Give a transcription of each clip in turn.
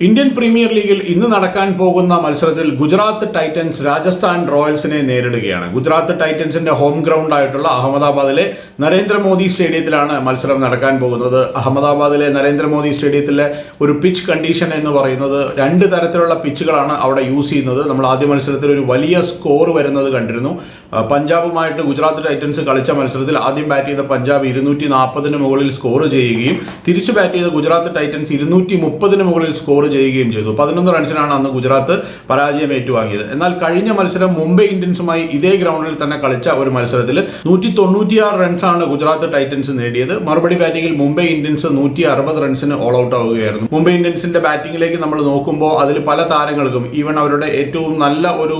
Indian premier ലീഗിൽ ഇന്ന് നടക്കാൻ പോകുന്ന മത്സരത്തിൽ ഗുജറാത്ത് ടൈറ്റൻസ് രാജസ്ഥാൻ റോയൽസിനെ നേരിടുകയാണ്. ഗുജറാത്ത് ടൈറ്റൻസിന്റെ ഹോം ഗ്രൗണ്ട് ആയിട്ടുള്ള അഹമ്മദാബാദിലെ നരേന്ദ്രമോദി സ്റ്റേഡിയത്തിലാണ് മത്സരം നടക്കാൻ പോകുന്നത്. അഹമ്മദാബാദിലെ നരേന്ദ്രമോദി സ്റ്റേഡിയത്തിലെ ഒരു പിച്ച് കണ്ടീഷൻ എന്ന് പറയുന്നത് രണ്ട് തരത്തിലുള്ള പിച്ചുകളാണ് അവിടെ യൂസ് ചെയ്യുന്നത്. നമ്മൾ ആദ്യ മത്സരത്തിൽ ഒരു വലിയ സ്കോർ വരുന്നത് കണ്ടിരുന്നു. പഞ്ചാബുമായിട്ട് ഗുജറാത്ത് ടൈറ്റൻസ് കളിച്ച മത്സരത്തിൽ ആദ്യം ബാറ്റ് ചെയ്ത പഞ്ചാബ് ഇരുന്നൂറ്റി നാൽപ്പതിന് മുകളിൽ സ്കോർ ചെയ്യുകയും തിരിച്ച് ബാറ്റ് ചെയ്ത ഗുജറാത്ത് ടൈറ്റൻസ് ഇരുന്നൂറ്റി മുപ്പതിന് മുകളിൽ സ്കോർ ചെയ്യുകയും ചെയ്തു. പതിനൊന്ന് റൺസിനാണ് അന്ന് ഗുജറാത്ത് പരാജയം ഏറ്റുവാങ്ങിയത് എന്നാൽ കഴിഞ്ഞ മത്സരം മുംബൈ ഇന്ത്യൻസുമായി ഇതേ ഗ്രൗണ്ടിൽ തന്നെ കളിച്ച ഒരു മത്സരത്തിൽ നൂറ്റി തൊണ്ണൂറ്റിയാറ് റൺസാണ് ഗുജറാത്ത് ടൈറ്റൻസ് നേടിയത്. മറുപടി ബാറ്റിംഗിൽ മുംബൈ ഇന്ത്യൻസ് നൂറ്റി അറുപത് റൺസിന് ഓൾ ഔട്ട് ആവുകയായിരുന്നു. മുംബൈ ഇന്ത്യൻസിന്റെ ബാറ്റിംഗിലേക്ക് നമ്മൾ നോക്കുമ്പോൾ അതിൽ പല താരങ്ങൾക്കും ഈവൻ അവരുടെ ഏറ്റവും നല്ല ഒരു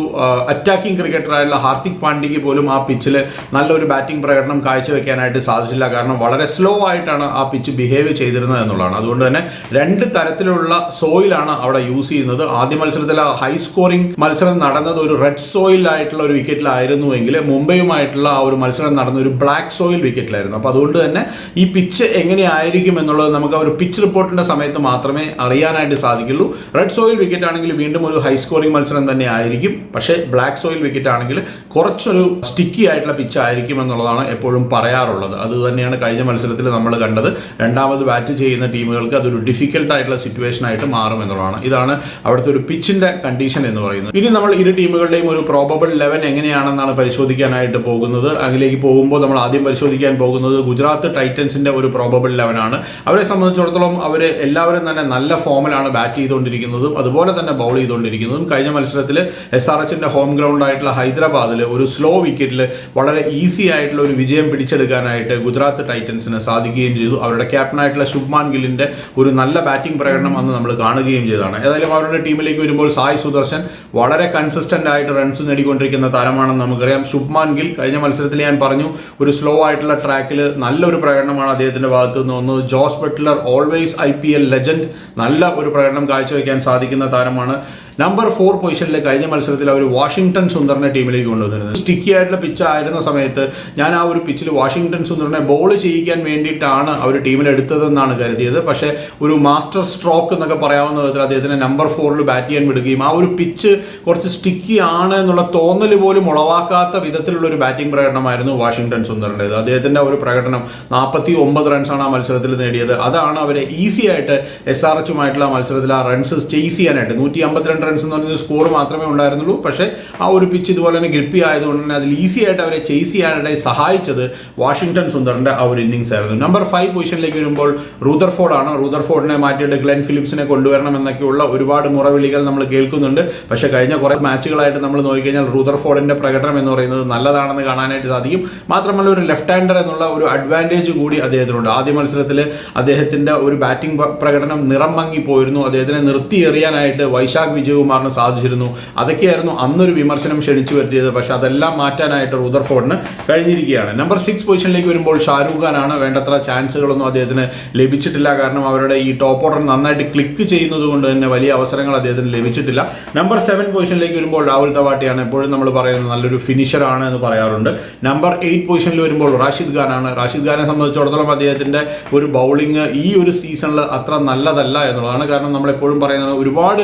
അറ്റാക്കിംഗ് ക്രിക്കറ്ററായുള്ള ഹാർദിക് പാണ്ഡ്യയ്ക്ക് പോലും ആ പിച്ചിൽ നല്ലൊരു ബാറ്റിംഗ് പ്രകടനം കാഴ്ചവെക്കാനായിട്ട് സാധിച്ചില്ല. കാരണം വളരെ സ്ലോ ആയിട്ടാണ് ആ പിച്ച് ബിഹേവ് ചെയ്തിരുന്നത് എന്നുള്ളതാണ്. അതുകൊണ്ട് തന്നെ രണ്ട് തരത്തിലുള്ള സോയിലാണ് അവിടെ യൂസ് ചെയ്യുന്നത്. ആദ്യ മത്സരത്തിൽ ആ ഹൈ സ്കോറിംഗ് മത്സരം നടന്നത് ഒരു റെഡ് സോയിലായിട്ടുള്ള ഒരു വിക്കറ്റിലായിരുന്നുവെങ്കിൽ മുംബൈയുമായിട്ടുള്ള ആ ഒരു മത്സരം നടന്ന ഒരു ബ്ലാക്ക് സോയിൽ വിക്കറ്റിലായിരുന്നു അപ്പോൾ അതുകൊണ്ട് തന്നെ ഈ പിച്ച് എങ്ങനെയായിരിക്കും എന്നുള്ളത് നമുക്ക് ഒരു പിച്ച് റിപ്പോർട്ടിന്റെ സമയത്ത് മാത്രമേ അറിയാനായിട്ട് സാധിക്കുള്ളൂ. റെഡ് സോയിൽ വിക്കറ്റ് ആണെങ്കിൽ വീണ്ടും ഒരു ഹൈ സ്കോറിംഗ് മത്സരം തന്നെ ആയിരിക്കും. പക്ഷേ ബ്ലാക്ക് സോയിൽ വിക്കറ്റ് ആണെങ്കിൽ കുറച്ചൊരു സ്റ്റിക്കി ആയിട്ടുള്ള പിച്ച് ആയിരിക്കും എന്നുള്ളതാണ് എപ്പോഴും പറയാറുള്ളത്. അത് തന്നെയാണ് കഴിഞ്ഞ മത്സരത്തിൽ നമ്മൾ കണ്ടത്. രണ്ടാമത് ബാറ്റ് ചെയ്യുന്ന ടീമുകൾക്ക് അതൊരു ഡിഫിക്കൽട്ട് ആയിട്ടുള്ള സിറ്റുവേഷൻ ആയിട്ട് മാറും. എന്നുള്ളതാണ്. ഇതാണ് അവിടുത്തെ ഒരു പിച്ചിന്റെ കണ്ടീഷൻ എന്ന് പറയുന്നത്. ഇനി നമ്മൾ ഇരു ടീമുകളുടെയും ഒരു പ്രോബബിൾ ലെവൻ എങ്ങനെയാണെന്നാണ് പരിശോധിക്കാനായിട്ട് പോകുന്നത്. അതിലേക്ക് പോകുമ്പോൾ നമ്മൾ ആദ്യം പരിശോധിക്കാൻ പോകുന്നത് ഗുജറാത്ത് ടൈറ്റൻസിന്റെ ഒരു പ്രോബബിൾ ലെവൻ ആണ്. അവരെ സംബന്ധിച്ചിടത്തോളം അവർ എല്ലാവരും തന്നെ നല്ല ഫോമിലാണ് ബാറ്റ് ചെയ്തുകൊണ്ടിരിക്കുന്നതും അതുപോലെ തന്നെ ബൗൾ ചെയ്തുകൊണ്ടിരിക്കുന്നതും. കഴിഞ്ഞ മത്സരത്തിൽ എസ് ആർ എച്ചിന്റെ ഹോം ഗ്രൗണ്ട് ആയിട്ടുള്ള ഹൈദരാബാദിൽ ഒരു സ്ലോ വിക്കറ്റിൽ വളരെ ഈസി ആയിട്ടുള്ള ഒരു വിജയം പിടിച്ചെടുക്കാനായിട്ട് ഗുജറാത്ത് ടൈറ്റൻസിന് സാധിക്കുകയും ചെയ്തു. അവരുടെ ക്യാപ്റ്റനായിട്ടുള്ള ശുഭ്മാൻ ഗില്ലിന്റെ ഒരു നല്ല ബാറ്റിംഗ് പ്രകടനം അന്ന് നമ്മൾ കാണുകയും ചെയ്തതാണ്. ഏതായാലും അവരുടെ ടീമിലേക്ക് വരുമ്പോൾ സായ് സുദർശൻ വളരെ കൺസിസ്റ്റന്റ് ആയിട്ട് റൺസ് നേടിക്കൊണ്ടിരിക്കുന്ന താരമാണെന്ന് നമുക്കറിയാം. ശുഭ്മാൻ ഗിൽ കഴിഞ്ഞ മത്സരത്തിൽ ഞാൻ പറഞ്ഞു ഒരു സ്ലോ ആയിട്ടുള്ള ട്രാക്കിൽ നല്ലൊരു പ്രകടനമാണ് അദ്ദേഹത്തിന്റെ ഭാഗത്ത് നിന്ന് വന്നത്. Jos Buttler always I P L legend നല്ല ഒരു പ്രകടനം കാഴ്ചവെക്കാൻ സാധിക്കുന്ന താരമാണ്. നമ്പർ ഫോർ പൊസിഷനിലെ കഴിഞ്ഞ മത്സരത്തിൽ അവർ വാഷിംഗ്ടൺ സുന്ദറിനെ ടീമിലേക്ക് കൊണ്ടുവന്നിരുന്നത്. സ്റ്റിക്കി ആയിട്ടുള്ള പിച്ച് ആയിരുന്ന സമയത്ത് ഞാൻ ആ ഒരു പിച്ചിൽ വാഷിംഗ്ടൺ സുന്ദറിനെ ബോൾ ചെയ്യിക്കാൻ വേണ്ടിയിട്ടാണ് അവർ ടീമിലെടുത്തതെന്നാണ് കരുതിയത്. പക്ഷേ ഒരു മാസ്റ്റർ സ്ട്രോക്ക് എന്നൊക്കെ പറയാവുന്ന വിധത്തിൽ അദ്ദേഹത്തിന് നമ്പർ ഫോറിൽ ബാറ്റ് ചെയ്യാൻ വിടുകയും ആ ഒരു പിച്ച് കുറച്ച് സ്റ്റിക്കി ആണ് എന്നുള്ള തോന്നൽ പോലും ഉളവാക്കാത്ത വിധത്തിലുള്ള ഒരു ബാറ്റിംഗ് പ്രകടനമായിരുന്നു വാഷിംഗ്ടൺ സുന്ദറിന്റെത്. അദ്ദേഹത്തിന്റെ ഒരു പ്രകടനം നാൽപ്പത്തി ഒമ്പത് റൺസാണ് ആ മത്സരത്തിൽ നേടിയത്. അതാണ് അവരെ ഈസി ആയിട്ട് എസ് ആർ എച്ചുമായിട്ടുള്ള മത്സരത്തിൽ ആ റൺസ് ചേസ് ചെയ്യാനായിട്ട് നൂറ്റി അമ്പത്തിരണ്ട് റൺസ് എന്ന് പറയുന്ന സ്കോർ മാത്രമേ ഉണ്ടായിരുന്നുള്ളൂ. പക്ഷേ ആ ഒരു പിച്ച് ഇതുപോലെ തന്നെ ഗ്രിപ്പി ആയതുകൊണ്ട് തന്നെ അതിൽ ഈസി ആയിട്ട് അവരെ ചേസ് ചെയ്യാനായിട്ട് സഹായിച്ചത് വാഷിംഗ്ടൺ സുന്ദറിന്റെ ആ ഒരു ഇന്നിങ്സ് ആയിരുന്നു. നമ്പർ ഫൈവ് പൊസിഷനിലേക്ക് വരുമ്പോൾ റൂദർഫോർഡ് ആണ്. റൂദർഫോർഡിനെ മാറ്റിയിട്ട് ഗ്ലെൻ ഫിലിപ്സിനെ കൊണ്ടുവരണം എന്നൊക്കെയുള്ള ഒരുപാട് മുറവിളികൾ നമ്മൾ കേൾക്കുന്നുണ്ട്. പക്ഷേ കഴിഞ്ഞ കുറേ മാച്ചുകളായിട്ട് നമ്മൾ നോക്കിക്കഴിഞ്ഞാൽ റൂദർഫോർഡിന്റെ പ്രകടനം എന്ന് പറയുന്നത് നല്ലതാണെന്ന് കാണാനായിട്ട് സാധിക്കും. മാത്രമല്ല ഒരു ലെഫ്റ്റ് ഹാൻഡർ എന്നുള്ള ഒരു അഡ്വാന്റേജ് കൂടി അദ്ദേഹത്തിനുണ്ട്. ആദ്യ മത്സരത്തിൽ അദ്ദേഹത്തിന്റെ ഒരു ബാറ്റിംഗ് പ്രകടനം നിറം മങ്ങിപ്പോയിരുന്നു അദ്ദേഹത്തിനെ നിർത്തി എറിയാനായിട്ട് വൈശാഖ് വിജയകുമാറിന് സാധിച്ചിരുന്നു. അതൊക്കെയായിരുന്നു അന്നൊരു വിമർശനം ക്ഷണിച്ചു വരുത്തിയത്. പക്ഷേ അതെല്ലാം മാറ്റാനായിട്ട് റുദർഫോർഡിന് കഴിഞ്ഞിരിക്കുകയാണ്. നമ്പർ സിക്സ് പൊസിഷനിലേക്ക് വരുമ്പോൾ ഷാരൂഖ് ഖാനാണ് വേണ്ടത്ര ചാൻസുകളൊന്നും അദ്ദേഹത്തിന് ലഭിച്ചിട്ടില്ല. കാരണം അവരുടെ ഈ ടോപ്പ് ഓർഡർ നന്നായിട്ട് ക്ലിക്ക് ചെയ്യുന്നത് കൊണ്ട് തന്നെ വലിയ അവസരങ്ങൾ അദ്ദേഹത്തിന് ലഭിച്ചിട്ടില്ല. നമ്പർ സെവൻ പൊസിഷനിലേക്ക് വരുമ്പോൾ രാഹുൽ തവാട്ടിയാണ് എപ്പോഴും നമ്മൾ പറയുന്നത് നല്ലൊരു ഫിനിഷർ ആണ് എന്ന് പറയാറുണ്ട്. നമ്പർ എയ്റ്റ് പൊസിഷനിൽ വരുമ്പോൾ റാഷിദ് ഖാനാണ്. റാഷിദ് ഖാനെ സംബന്ധിച്ചിടത്തോളം അദ്ദേഹത്തിന്റെ ഒരു ബൗളിംഗ് ഈ ഒരു സീസണിൽ അത്ര നല്ലതല്ല എന്നുള്ളതാണ്. കാരണം നമ്മൾ എപ്പോഴും പറയുന്നത് ഒരുപാട്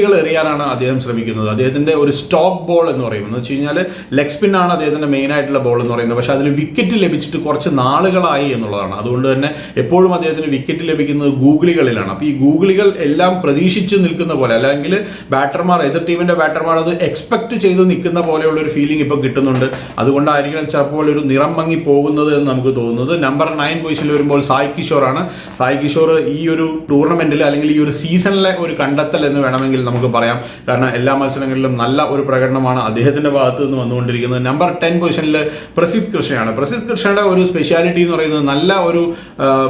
ഗൂഗിളുകൾ എറിയാനാണ് അദ്ദേഹം ശ്രമിക്കുന്നത്. അദ്ദേഹത്തിന്റെ ഒരു സ്റ്റോക്ക് ബോൾ എന്ന് പറയുന്നത് വെച്ച് കഴിഞ്ഞാൽ ലെഗ് സ്പിൻ ആണ് അദ്ദേഹത്തിന്റെ മെയിൻ ആയിട്ടുള്ള ബോൾ എന്ന് പറയുന്നത്. പക്ഷേ അതിൽ വിക്കറ്റ് ലഭിച്ചിട്ട് കുറച്ച് നാളുകളായി എന്നുള്ളതാണ്. അതുകൊണ്ട് തന്നെ എപ്പോഴും അദ്ദേഹത്തിന് വിക്കറ്റ് ലഭിക്കുന്നത് ഗൂഗിളികളിലാണ്. അപ്പോൾ ഈ ഗൂഗിളികൾ എല്ലാം പ്രതീക്ഷിച്ച് നിൽക്കുന്ന പോലെ അല്ലെങ്കിൽ ബാറ്റർമാർ എതിർ ടീമിന്റെ ബാറ്റർമാർ അത് എക്സ്പെക്ട് ചെയ്ത് നിൽക്കുന്ന പോലെയുള്ള ഒരു ഫീലിംഗ് ഇപ്പോൾ കിട്ടുന്നുണ്ട്. അതുകൊണ്ടായിരിക്കണം ചിലപ്പോൾ ഒരു നിറം മങ്ങി പോകുന്നത് എന്ന് നമുക്ക് തോന്നുന്നത്. നമ്പർ നയൻ പൊസിഷനിൽ വരുമ്പോൾ സായ് ആണ് സായ് കിഷോർ ഈ ഒരു ടൂർണമെന്റിൽ അല്ലെങ്കിൽ ഈ ഒരു സീസണിലെ ഒരു കണ്ടെത്തൽ എന്ന് വേണമെങ്കിൽ നമുക്ക് പറയാം. കാരണം എല്ലാ മത്സരങ്ങളിലും നല്ല ഒരു പ്രകടനമാണ് അദ്ദേഹത്തിന്റെ ഭാഗത്ത് നിന്ന് വന്നുകൊണ്ടിരിക്കുന്നത്. നമ്പർ ടെൻ പൊസിഷനിൽ പ്രസിദ്ധ് കൃഷ്ണയാണ്. പ്രസിദ്ധ് കൃഷ്ണയുടെ ഒരു സ്പെഷ്യാലിറ്റി എന്ന് പറയുന്നത് നല്ല ഒരു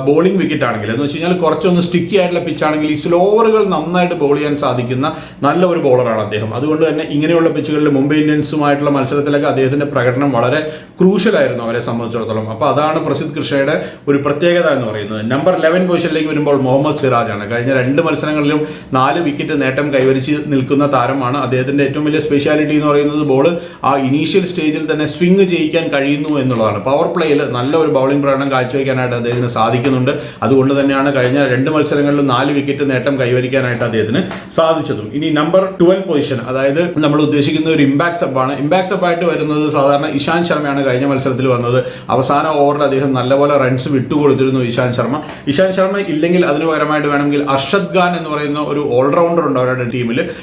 ബോളിംഗ് വിക്കറ്റ് ആണെങ്കിൽ എന്ന് വെച്ച് കഴിഞ്ഞാൽ കുറച്ചൊന്ന് സ്റ്റിക്കി ആയിട്ടുള്ള പിച്ച് ആണെങ്കിൽ ഈ സ്ലോവറുകൾ നന്നായിട്ട് ബോൾ ചെയ്യാൻ സാധിക്കുന്ന നല്ല ഒരു ബോളറാണ് അദ്ദേഹം. അതുകൊണ്ട് തന്നെ ഇങ്ങനെയുള്ള പിച്ചുകളിൽ മുംബൈ ഇന്ത്യൻസുമായിട്ടുള്ള മത്സരത്തിലൊക്കെ അദ്ദേഹത്തിന്റെ പ്രകടനം വളരെ ക്രൂഷ്യൽ ആയിരുന്നു അവരെ സംബന്ധിച്ചിടത്തോളം. അപ്പോൾ അതാണ് പ്രസിദ്ധ് കൃഷ്ണയുടെ ഒരു പ്രത്യേകത എന്ന് പറയുന്നത്. നമ്പർ ലെവൻ പൊസിഷനിലേക്ക് വരുമ്പോൾ മുഹമ്മദ് സിറാജ് ആണ്. കഴിഞ്ഞ രണ്ട് മത്സരങ്ങളിലും നാല് വിക്കറ്റ് നേട്ടം കൈവരിച്ച. കൈവരിച്ച് നിൽക്കുന്ന താരമാണ്. അദ്ദേഹത്തിന്റെ ഏറ്റവും വലിയ സ്പെഷ്യാലിറ്റി എന്ന് പറയുന്നത് ബോൾ ആ ഇനീഷ്യൽ സ്റ്റേജിൽ തന്നെ സ്വിംഗ് ചെയ്യിക്കാൻ കഴിയുന്നു എന്നുള്ളതാണ്. പവർ പ്ലേയിൽ നല്ല ഒരു ബൗളിംഗ് പ്രകടനം കാഴ്ചവെക്കാനായിട്ട് അദ്ദേഹത്തിന് സാധിക്കുന്നുണ്ട്. അതുകൊണ്ട് തന്നെയാണ് കഴിഞ്ഞ രണ്ട് മത്സരങ്ങളിലും നാല് വിക്കറ്റ് നേട്ടം കൈവരിക്കാനായിട്ട് അദ്ദേഹത്തിന് സാധിച്ചതും. ഇനി നമ്പർ ട്വൽവ് പൊസിഷൻ അതായത് നമ്മൾ ഉദ്ദേശിക്കുന്ന ഒരു ഇമ്പാക്ട് സബാണ് ഇമ്പാക്ട് സബായിട്ട് വരുന്നത് സാധാരണ ഇഷാന്ത് ശർമ്മയാണ് കഴിഞ്ഞ മത്സരത്തിൽ വന്നത്. അവസാന ഓവറിൽ അദ്ദേഹം നല്ലപോലെ റൺസ് വിട്ടുകൊടുത്തിരുന്നു ഇഷാന്ത് ശർമ്മ. ഇഷാന്ത് ശർമ്മ ഇല്ലെങ്കിൽ അതിന് പകരമായിട്ട് വേണമെങ്കിൽ അർഷദ് ഖാൻ എന്ന് പറയുന്ന ഒരു ഓൾറൗണ്ടർ ഉണ്ട് അവരുടെ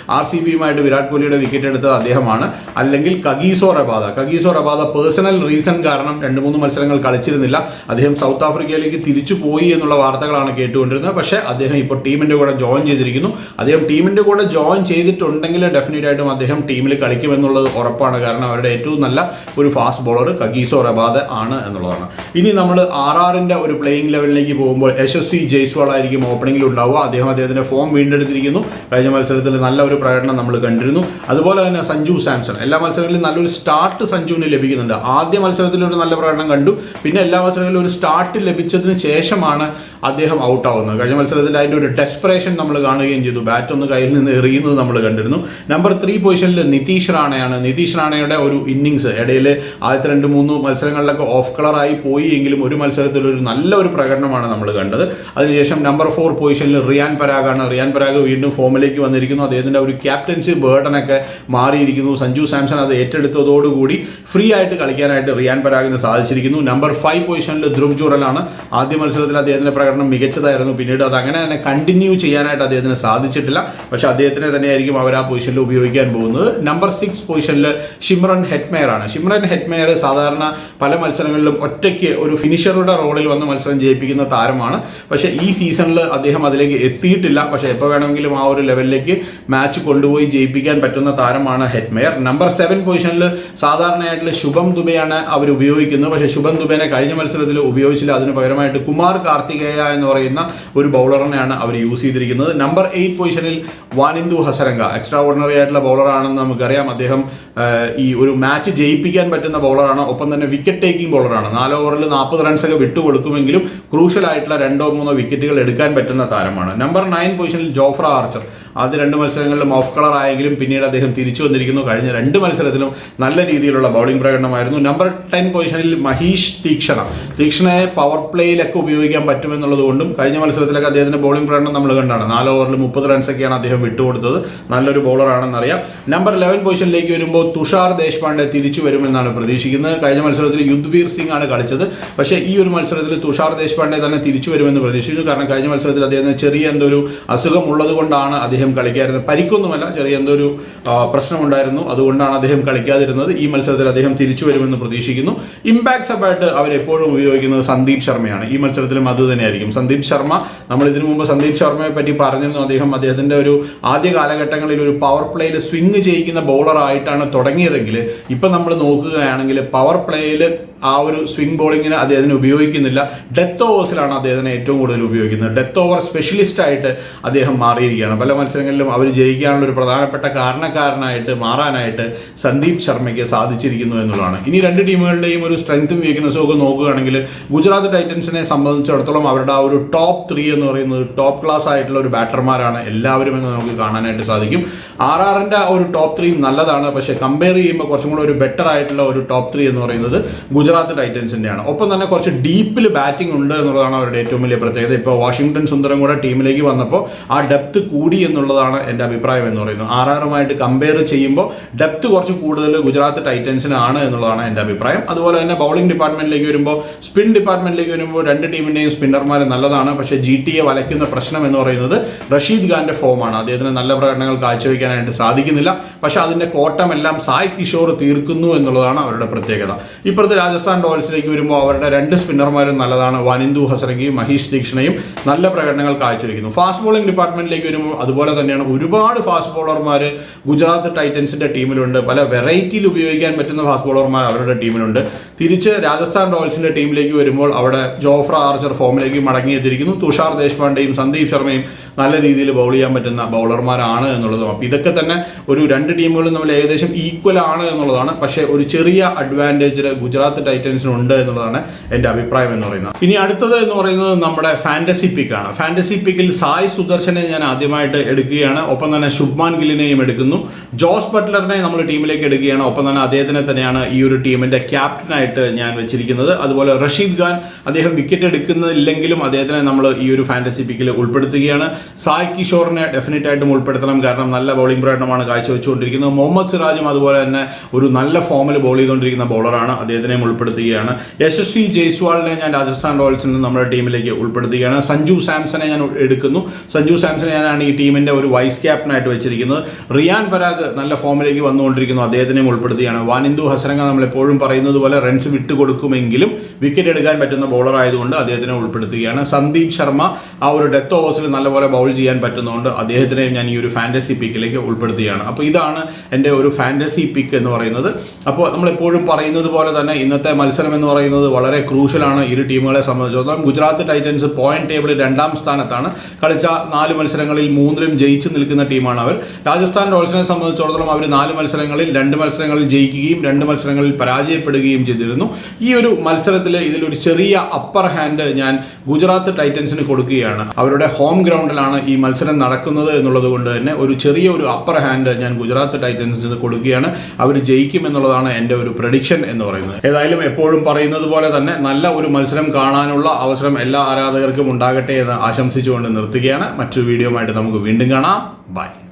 ആർ സി ബിയുമായിട്ട് വിരാട് കോഹ്ലിയുടെ വിക്കറ്റ് എടുത്തത് അദ്ദേഹമാണ്. അല്ലെങ്കിൽ Kagiso Rabada. Kagiso Rabada personal reason കാരണം രണ്ട് മൂന്ന് മത്സരങ്ങൾ കളിച്ചിരുന്നില്ല. അദ്ദേഹം സൗത്ത് ആഫ്രിക്കയിലേക്ക് തിരിച്ചു പോയി എന്നുള്ള വാർത്തകളാണ് കേട്ടുകൊണ്ടിരുന്നത്. പക്ഷേ അദ്ദേഹം ഇപ്പോൾ ടീമിന്റെ കൂടെ ജോയിൻ ചെയ്തിരിക്കുന്നു. അദ്ദേഹം ടീമിന്റെ കൂടെ ജോയിൻ ചെയ്തിട്ടുണ്ടെങ്കിൽ ഡെഫിനറ്റ് ആയിട്ടും അദ്ദേഹം ടീമിൽ കളിക്കുമെന്നുള്ളത് ഉറപ്പാണ്. കാരണം അവരുടെ ഏറ്റവും നല്ല ഒരു ഫാസ്റ്റ് ബോളർ കഗീസോ റബാദ ആണ് എന്നുള്ളതാണ്. ഇനി നമ്മൾ ആർ ആറിന്റെ ഒരു പ്ലേയിങ് ലെവലിലേക്ക് പോകുമ്പോൾ യശസ്വി ജയ്സ്വാൾ ആയിരിക്കും ഓപ്പണിംഗിൽ ഉണ്ടാവുക. അദ്ദേഹം അദ്ദേഹത്തിന്റെ ഫോം വീണ്ടെടുത്തിരിക്കുന്നു. കഴിഞ്ഞ മത്സരത്തിൽ നല്ല ഒരു പ്രകടനം നമ്മൾ കണ്ടിരുന്നു. അതുപോലെ തന്നെ സഞ്ജു സാംസൺ. എല്ലാ മത്സരങ്ങളിലും നല്ലൊരു സ്റ്റാർട്ട് സഞ്ജുവിന് ലഭിക്കുന്നുണ്ട്. ആദ്യ മത്സരത്തിൽ ഒരു നല്ല പ്രകടനം കണ്ടു. പിന്നെ എല്ലാ മത്സരങ്ങളിലും ഒരു സ്റ്റാർട്ട് ലഭിച്ചതിന് ശേഷമാണ് അദ്ദേഹം ഔട്ടാവുന്നത്. കഴിഞ്ഞ മത്സരത്തിൽ അതിന്റെ ഒരു ഡെസ്പറേഷൻ നമ്മൾ കാണുകയും ചെയ്തു. ബാറ്റ് ഒന്ന് കയ്യിൽ നിന്ന് എറിയുന്നത് നമ്മൾ കണ്ടിരുന്നു. നമ്പർ ത്രീ പൊസിഷനിൽ നിതീഷ് റാണയാണ്. നിതീഷ് റാണയുടെ ഒരു ഇന്നിങ്സ് ഇടയിൽ ആദ്യത്തെ രണ്ട് മൂന്ന് മത്സരങ്ങളിലൊക്കെ ഓഫ് കളറായി പോയി എങ്കിലും ഒരു മത്സരത്തിൽ ഒരു നല്ല ഒരു പ്രകടനമാണ് നമ്മൾ കണ്ടത്. അതിനുശേഷം നമ്പർ ഫോർ പൊസിഷനിൽ റിയാൻ പരാഗാണ്. റിയാൻ പരാഗ് വീണ്ടും ഫോമിലേക്ക് വന്നിരിക്കുന്നു. അദ്ദേഹത്തിന്റെ ഒരു ക്യാപ്റ്റൻസി ബേർഡനൊക്കെ മാറിയിരിക്കുന്നു. സഞ്ജു സാംസൺ അത് ഏറ്റെടുത്തതോടുകൂടി ഫ്രീ ആയിട്ട് കളിക്കാനായിട്ട് റിയാൻ പരാഗിന് സാധിച്ചിരിക്കുന്നു. നമ്പർ ഫൈവ് പൊസിഷനിൽ ധ്രുവ് ജുറലാണ്. ആദ്യ മത്സരത്തിൽ അദ്ദേഹത്തിന്റെ പ്രകടനം മികച്ചതായിരുന്നു. പിന്നീട് അത് അങ്ങനെ തന്നെ കണ്ടിന്യൂ ചെയ്യാനായിട്ട് അദ്ദേഹത്തിന് സാധിച്ചിട്ടില്ല. പക്ഷേ അദ്ദേഹത്തിനെ തന്നെയായിരിക്കും അവർ ആ പൊസിഷനിൽ ഉപയോഗിക്കാൻ പോകുന്നത്. നമ്പർ സിക്സ് പൊസിഷനിൽ ഷിമ്രൻ ഹെറ്റ്മെയർ ആണ്. ഷിമ്രൻ ഹെറ്റ്മെയർ സാധാരണ പല മത്സരങ്ങളിലും ഒറ്റയ്ക്ക് ഒരു ഫിനിഷറുടെ റോളിൽ വന്ന് മത്സരം ജയിപ്പിക്കുന്ന താരമാണ്. പക്ഷേ ഈ സീസണിൽ അദ്ദേഹം അതിലേക്ക് എത്തിയിട്ടില്ല. പക്ഷേ എപ്പോൾ വേണമെങ്കിലും ആ ഒരു ലെവലിലേക്ക് മാച്ച് കൊണ്ടുപോയി ജയിപ്പിക്കാൻ പറ്റുന്ന താരമാണ് ഹെറ്റ്മെയർ നമ്പർ സെവൻ പൊസിഷനിൽ സാധാരണയായിട്ടുള്ള ശുഭം ദുബെയാണ് അവർ ഉപയോഗിക്കുന്നത്. പക്ഷേ ശുഭം ദുബേനെ കഴിഞ്ഞ മത്സരത്തിൽ ഉപയോഗിച്ചില്ല. അതിന് പകരമായിട്ട് കുമാർ കാർത്തികേയ എന്ന് പറയുന്ന ഒരു ബൗളറിനെയാണ് അവർ യൂസ് ചെയ്തിരിക്കുന്നത്. നമ്പർ എയ്റ്റ് പൊസിഷനിൽ വാനിന്ദു ഹസരംഗ. എക്സ്ട്രാ ഓർഡിനറി ആയിട്ടുള്ള ബൗളറാണെന്ന് നമുക്കറിയാം. അദ്ദേഹം ഈ ഒരു മാച്ച് ജയിപ്പിക്കാൻ പറ്റുന്ന ബൗളറാണ് ഒപ്പം തന്നെ വിക്കറ്റ് ടേക്കിംഗ് ബൗളറാണ് നാല് ഓവറിൽ നാൽപ്പത് റൺസൊക്കെ വിട്ടുകൊടുക്കുമെങ്കിലും ക്രൂഷ്യൽ ആയിട്ടുള്ള രണ്ടോ മൂന്നോ വിക്കറ്റുകൾ എടുക്കാൻ പറ്റുന്ന താരമാണ്. നമ്പർ നയൻ പൊസിഷനിൽ ജോഫ്ര ആർച്ചർ ആദ്യ രണ്ട് മത്സരങ്ങളിലും ഓഫ് കളർ ആയെങ്കിലും പിന്നീട് അദ്ദേഹം തിരിച്ചു വന്നിരിക്കുന്നു. കഴിഞ്ഞ രണ്ട് മത്സരത്തിലും നല്ല രീതിയിലുള്ള ബൗളിംഗ് പ്രകടനമായിരുന്നു. നമ്പർ ടെൻ പൊസിഷനിൽ മഹീഷ് തീക്ഷണ. തീക്ഷണയെ പവർ പ്ലേയിലൊക്കെ ഉപയോഗിക്കാൻ പറ്റുമെന്നുള്ളത് കൊണ്ടും കഴിഞ്ഞ മത്സരത്തിലൊക്കെ അദ്ദേഹത്തിന്റെ ബോളിംഗ് പ്രകടനം നമ്മൾ കണ്ടാണ്. നാല് ഓവറിൽ മുപ്പത് റൺസൊക്കെയാണ് അദ്ദേഹം വിട്ടുകൊടുത്തത്. നല്ലൊരു ബൗളറാണെന്ന് അറിയാം. നമ്പർ ലെവൻ പൊസിഷനിലേക്ക് വരുമ്പോൾ തുഷാർ ദേശ്പാണ്ഡെ തിരിച്ചു വരുമെന്നാണ് പ്രതീക്ഷിക്കുന്നത്. കഴിഞ്ഞ മത്സരത്തിൽ യുദ്ധ്വീർ സിംഗ് ആണ് കളിച്ചത്. പക്ഷേ ഈ ഒരു മത്സരത്തിൽ തുഷാർ ദേശ്പാണ്ഡെ തന്നെ തിരിച്ചു വരുമെന്ന് പ്രതീക്ഷിച്ചു കാരണം കഴിഞ്ഞ മത്സരത്തിൽ അദ്ദേഹത്തിന് ചെറിയ എന്തോ ഒരു അസുഖം ഉള്ളത് കൊണ്ടാണ് അദ്ദേഹം കളിക്കാതിരുന്നത്. പരിക്കൊന്നുമല്ല ചെറിയ എന്തോ ഒരു പ്രശ്നമുണ്ടായിരുന്നു. അതുകൊണ്ടാണ് അദ്ദേഹം കളിക്കാതിരുന്നത്. ഈ മത്സരത്തിൽ അദ്ദേഹം തിരിച്ചു വരുമെന്ന് പ്രതീക്ഷിക്കുന്നു. ഇമ്പാക്ട്സ് അപ്പായിട്ട് അവർ എപ്പോഴും ഉപയോഗിക്കുന്നത് സന്ദീപ് ശർമ്മയാണ്. ഈ മത്സരത്തിലും അത് തന്നെയായിരിക്കും. സന്ദീപ് ശർമ്മ നമ്മൾ ഇതിനു മുമ്പ് സന്ദീപ് ശർമ്മയെ പറ്റി പറഞ്ഞിരുന്നു. അദ്ദേഹം അദ്ദേഹത്തിന്റെ ഒരു ആദ്യ കാലഘട്ടങ്ങളിൽ ഒരു പവർ പ്ലേയിൽ സ്വിങ് ചെയ്യിക്കുന്ന ബൗളർ ആയിട്ടാണ് തുടങ്ങിയതെങ്കിൽ ഇപ്പം നമ്മൾ നോക്കുകയാണെങ്കിൽ പവർ പ്ലേയിൽ ആ ഒരു സ്വിംഗ് ബോളിങ്ങിന് അദ്ദേഹത്തിന് ഉപയോഗിക്കുന്നില്ല. ഡെത്ത് ഓവേഴ്സിലാണ് അദ്ദേഹത്തിനെ ഏറ്റവും കൂടുതൽ ഉപയോഗിക്കുന്നത്. ഡെത്ത് ഓവർ സ്പെഷ്യലിസ്റ്റ് ആയിട്ട് അദ്ദേഹം മാറിയിരിക്കുകയാണ്. പല മത്സരങ്ങളിലും അവർ ജയിക്കാനുള്ള ഒരു പ്രധാനപ്പെട്ട കാരണക്കാരനായിട്ട് മാറാനായിട്ട് സന്ദീപ് ശർമ്മയ്ക്ക് സാധിച്ചിരിക്കുന്നു എന്നുള്ളതാണ്. ഇനി രണ്ട് ടീമുകളുടെയും ഒരു സ്ട്രെങ്ത്തും വീക്ക്നെസ്സും ഒക്കെ നോക്കുകയാണെങ്കിൽ ഗുജറാത്ത് ടൈറ്റൻസിനെ സംബന്ധിച്ചിടത്തോളം അവരുടെ ആ ഒരു ടോപ്പ് ത്രീ എന്ന് പറയുന്നത് ടോപ്പ് ക്ലാസ് ആയിട്ടുള്ള ഒരു ബാറ്റർമാരാണ് എല്ലാവരും എന്ന് നമുക്ക് കാണാനായിട്ട് സാധിക്കും. ആർ ആറിന്റെ ഒരു ടോപ്പ് ത്രീ നല്ലതാണ്. പക്ഷേ കമ്പയർ ചെയ്യുമ്പോൾ കുറച്ചും കൂടെ ഒരു ബെറ്റർ ആയിട്ടുള്ള ഒരു ടോപ്പ് ത്രീ എന്ന് പറയുന്നത് ഗുജറാത്ത് ടൈറ്റൻസിന്റെയാണ്. ഒപ്പം തന്നെ കുറച്ച് ഡീപ്പിൽ ബാറ്റിംഗ് ഉണ്ട് എന്നുള്ളതാണ് അവരുടെ ഏറ്റവും വലിയ പ്രത്യേകത. ഇപ്പോൾ വാഷിംഗ്ടൺ സുന്ദരം കൂടെ ടീമിലേക്ക് വന്നപ്പോൾ ആ ഡെപ്ത് കൂടി എന്നുള്ളതാണ് എന്റെ അഭിപ്രായം എന്ന് പറയുന്നത് ആർ ആറുമായിട്ട് കമ്പയർ ചെയ്യുമ്പോൾ ഡെപ്ത് കുറച്ച് കൂടുതൽ ഗുജറാത്ത് ടൈറ്റൻസിനാണ് എന്നുള്ളതാണ് എന്റെ അഭിപ്രായം. അതുപോലെ തന്നെ ബൗളിംഗ് ഡിപ്പാർട്ട്മെന്റിലേക്ക് വരുമ്പോൾ സ്പിൻ ഡിപ്പാർട്ട്മെന്റിലേക്ക് വരുമ്പോൾ രണ്ട് ടീമിന്റെയും സ്പിന്നർമാർ നല്ലതാണ്. പക്ഷേ ജി ടി എ വലയ്ക്കുന്ന പ്രശ്നം എന്ന് പറയുന്നത് റഷീദ് ഖാന്റെ ഫോമാണ്. അദ്ദേഹത്തിന് നല്ല പ്രകടനങ്ങൾ കാഴ്ചവെക്കാനായിട്ട് സാധിക്കുന്നില്ല. പക്ഷേ അതിന്റെ കോട്ടമെല്ലാം സായ് കിഷോർ തീർക്കുന്നു എന്നുള്ളതാണ് അവരുടെ പ്രത്യേകത. ഇപ്പുറത്ത് രാജസ്ഥാൻ റോയൽസിലേക്ക് വരുമ്പോൾ അവരുടെ രണ്ട് സ്പിന്നർമാരും നല്ലതാണ്. വനിന്ദു ഹസരംഗിയും മഹേഷ് ദീക്ഷണയും നല്ല പ്രകടനങ്ങൾ കാഴ്ചവെക്കുന്നു. ഫാസ്റ്റ് ബോളിംഗ് ഡിപ്പാർട്ട്മെന്റിലേക്ക് വരുമ്പോൾ അതുപോലെ തന്നെയാണ് ഒരുപാട് ഫാസ്റ്റ് ബോളർമാർ ഗുജറാത്ത് ടൈറ്റൻസിന്റെ ടീമിലുണ്ട്. പല വെറൈറ്റിയിൽ ഉപയോഗിക്കാൻ പറ്റുന്ന ഫാസ്റ്റ് ബോളർമാർ അവരുടെ ടീമിലുണ്ട്. തിരിച്ച് രാജസ്ഥാൻ റോയൽസിന്റെ ടീമിലേക്ക് വരുമ്പോൾ അവിടെ ജോഫ്ര ആർച്ചർ ഫോമിലേക്ക് മടങ്ങിയെത്തിയിരിക്കുന്നു തുഷാർ ദേശ്പാണ്ഡെയും സന്ദീപ് ശർമ്മയും നല്ല രീതിയിൽ ബൗൾ ചെയ്യാൻ പറ്റുന്ന ബൗളർമാരാണ് എന്നുള്ളതും. അപ്പോൾ ഇതൊക്കെ തന്നെ ഒരു രണ്ട് ടീമുകളും നമ്മൾ ഏകദേശം ഈക്വൽ ആണ് എന്നുള്ളതാണ്. പക്ഷേ ഒരു ചെറിയ അഡ്വാന്റേജ് ഗുജറാത്ത് ടൈറ്റൻസിനുണ്ട് എന്നുള്ളതാണ് എന്റെ അഭിപ്രായം എന്ന് പറയുന്നത്. ഇനി അടുത്തത് എന്ന് പറയുന്നത് നമ്മുടെ ഫാന്റസി പിക്കാണ് ഫാന്റസി പിക്കിൽ സായ് സുദർശനെ ഞാൻ ആദ്യമായിട്ട് എടുക്കുകയാണ്. ഒപ്പം തന്നെ ശുഭ്മാൻ ഗില്ലിനെയും എടുക്കുന്നു. ജോസ് ബട്ട്ലറിനെ നമ്മൾ ടീമിലേക്ക് എടുക്കുകയാണ്. ഒപ്പം തന്നെ അദ്ദേഹത്തിനെ തന്നെയാണ് ഈ ഒരു ടീമിന്റെ ക്യാപ്റ്റനായിട്ട് ഞാൻ വെച്ചിരിക്കുന്നത്. അതുപോലെ റഷീദ് ഖാൻ അദ്ദേഹം വിക്കറ്റ് എടുക്കുന്നില്ലെങ്കിലും അദ്ദേഹത്തിനെ നമ്മൾ ഈ ഒരു ഫാന്റസി പിക്കിൽ ഉൾപ്പെടുത്തുകയാണ്. സായ് കിഷോറിനെ ഡെഫിനറ്റ് ആയിട്ടും ഉൾപ്പെടുത്തണം. കാരണം നല്ല ബൗളിംഗ് പ്രകടനമാണ് കാഴ്ചവെച്ചുകൊണ്ടിരിക്കുന്നത്. മുഹമ്മദ് സിറാജും അതുപോലെ തന്നെ ഒരു നല്ല ഫോമിൽ ബോൾ ചെയ്തുകൊണ്ടിരിക്കുന്ന ബോളറാണ് അദ്ദേഹത്തിനെയും ഉൾപ്പെടുത്തുകയാണ്. യശസ്വി ജയ്സ്വാളിനെ ഞാൻ രാജസ്ഥാൻ റോയൽസിൽ നിന്ന് നമ്മുടെ ടീമിലേക്ക് ഉൾപ്പെടുത്തുകയാണ്. സഞ്ജു സാംസനെ ഞാൻ എടുക്കുന്നു. സഞ്ജു സാംസനെ ഞാനാണ് ഈ ടീമിന്റെ ഒരു വൈസ് ക്യാപ്റ്റനായിട്ട് വെച്ചിരിക്കുന്നത്. റിയാൻ പരാഗ് നല്ല ഫോമിലേക്ക് വന്നുകൊണ്ടിരിക്കുന്നു. അദ്ദേഹത്തിനെയും ഉൾപ്പെടുത്തുകയാണ്. വാനിന്ദു ഹസരംഗ നമ്മൾ എപ്പോഴും പറയുന്നത് പോലെ റൺസ് വിട്ടുകൊടുക്കുമെങ്കിലും വിക്കറ്റ് എടുക്കാൻ പറ്റുന്ന ബോളർ ആയതുകൊണ്ട് അദ്ദേഹത്തിനെ ഉൾപ്പെടുത്തുകയാണ്. സന്ദീപ് ശർമ്മ ആ ഒരു ഡെത്ത് ഓവേഴ്സിൽ നല്ലപോലെ ബൗൾ ചെയ്യാൻ പറ്റുന്നതുകൊണ്ട് അദ്ദേഹത്തിനെയും ഞാൻ ഈ ഒരു ഫാന്റസി പിക്കിലേക്ക് ഉൾപ്പെടുത്തുകയാണ്. അപ്പോൾ ഇതാണ് എന്റെ ഒരു ഫാന്റസി പിക്ക് എന്ന് പറയുന്നത്. അപ്പോൾ നമ്മൾ എപ്പോഴും പറയുന്നത് പോലെ തന്നെ ഇന്നത്തെ മത്സരം എന്ന് പറയുന്നത് വളരെ ക്രൂഷ്യലാണ് ഇരു ടീമുകളെ സംബന്ധിച്ചിടത്തോളം. ഗുജറാത്ത് ടൈറ്റൻസ് പോയിന്റ് ടേബിളിൽ രണ്ടാം സ്ഥാനത്താണ്. കളിച്ച നാല് മത്സരങ്ങളിൽ മൂന്നിലും ജയിച്ചു നിൽക്കുന്ന ടീമാണ് അവർ. രാജസ്ഥാൻ റോയൽസിനെ സംബന്ധിച്ചിടത്തോളം അവർ നാല് മത്സരങ്ങളിൽ രണ്ട് മത്സരങ്ങളിൽ ജയിക്കുകയും രണ്ട് മത്സരങ്ങളിൽ പരാജയപ്പെടുകയും ചെയ്തിരുന്നു. ഈ ഒരു മത്സരത്തിൽ ഇതിലൊരു ചെറിയ അപ്പർ ഹാൻഡ് ഞാൻ ഗുജറാത്ത് ടൈറ്റൻസിന് കൊടുക്കുകയാണ്. അവരുടെ ഹോം ഗ്രൗണ്ടിലാണ് ഈ മത്സരം നടക്കുന്നത് എന്നുള്ളത് കൊണ്ട് തന്നെ ഒരു ചെറിയ ഒരു അപ്പർ ഹാൻഡ് ഞാൻ ഗുജറാത്ത് ടൈറ്റൻസിന് കൊടുക്കുകയാണ്. അവർ ജയിക്കും എന്നുള്ളതാണ് എന്റെ ഒരു പ്രഡിക്ഷൻ എന്ന് പറയുന്നത്. ഏതായാലും എപ്പോഴും പറയുന്നത് പോലെ തന്നെ നല്ല ഒരു മത്സരം കാണാനുള്ള അവസരം എല്ലാ ആരാധകർക്കും ഉണ്ടാകട്ടെ എന്ന് ആശംസിച്ചുകൊണ്ട് നിർത്തുകയാണ്. മറ്റൊരു വീഡിയോ ആയിട്ട് നമുക്ക് വീണ്ടും കാണാം. ബൈ.